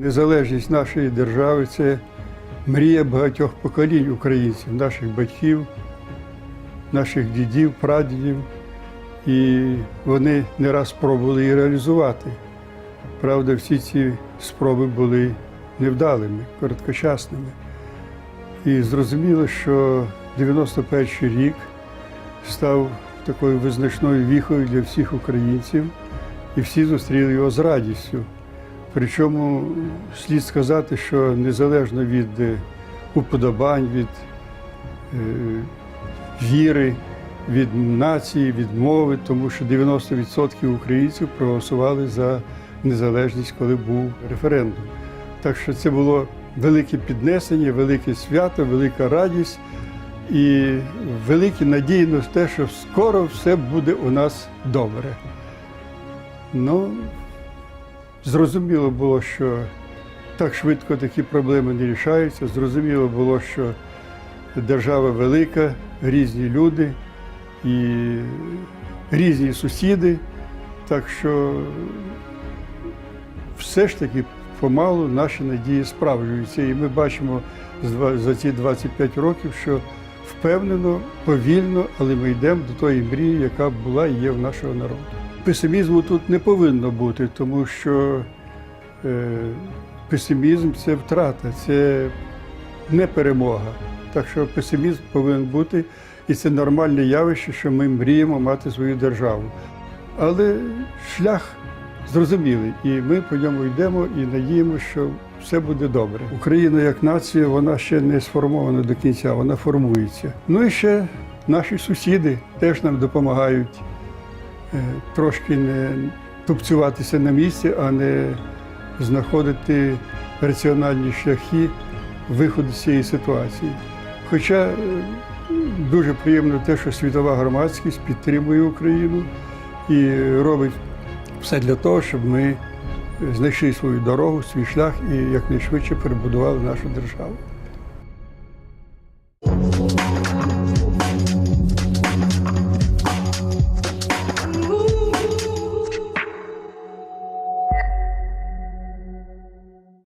Незалежність нашої держави це мрія багатьох поколінь українців, наших батьків, наших дідів, прадідів. І вони не раз спробували її реалізувати. Правда, всі ці спроби були невдалими, короткочасними. І зрозуміло, що 91 рік став такою визначною віхою для всіх українців, і всі зустріли його з радістю. Причому слід сказати, що незалежно від е, уподобань, від е, віри, від нації, від мови, тому що 90% українців проголосували за незалежність, коли був референдум. Так що це було велике піднесення, велике свято, велика радість і великі надії на те, що скоро все буде у нас добре. Ну, зрозуміло було, що так швидко такі проблеми не рішаються. Зрозуміло було, що держава велика, різні люди і різні сусіди. Так що все ж таки помалу наші надії справджуються. І ми бачимо за ці 25 років, що впевнено, повільно, але ми йдемо до тої мрії, яка була і є в нашого народу. Песимізму тут не повинно бути, тому що е, песимізм це втрата, це не перемога. Так що песимізм повинен бути, і це нормальне явище, що ми мріємо мати свою державу. Але шлях зрозумілий, і ми по ньому йдемо і надіємося, що все буде добре. Україна як нація, вона ще не сформована до кінця, вона формується. Ну і ще наші сусіди теж нам допомагають трошки не тупцюватися на місці, а не знаходити раціональні шляхи виходу з цієї ситуації. Хоча е, дуже приємно те, що світова громадськість підтримує Україну і робить все для того, щоб ми знайшли свою дорогу, свій шлях і якнайшвидше перебудували нашу державу.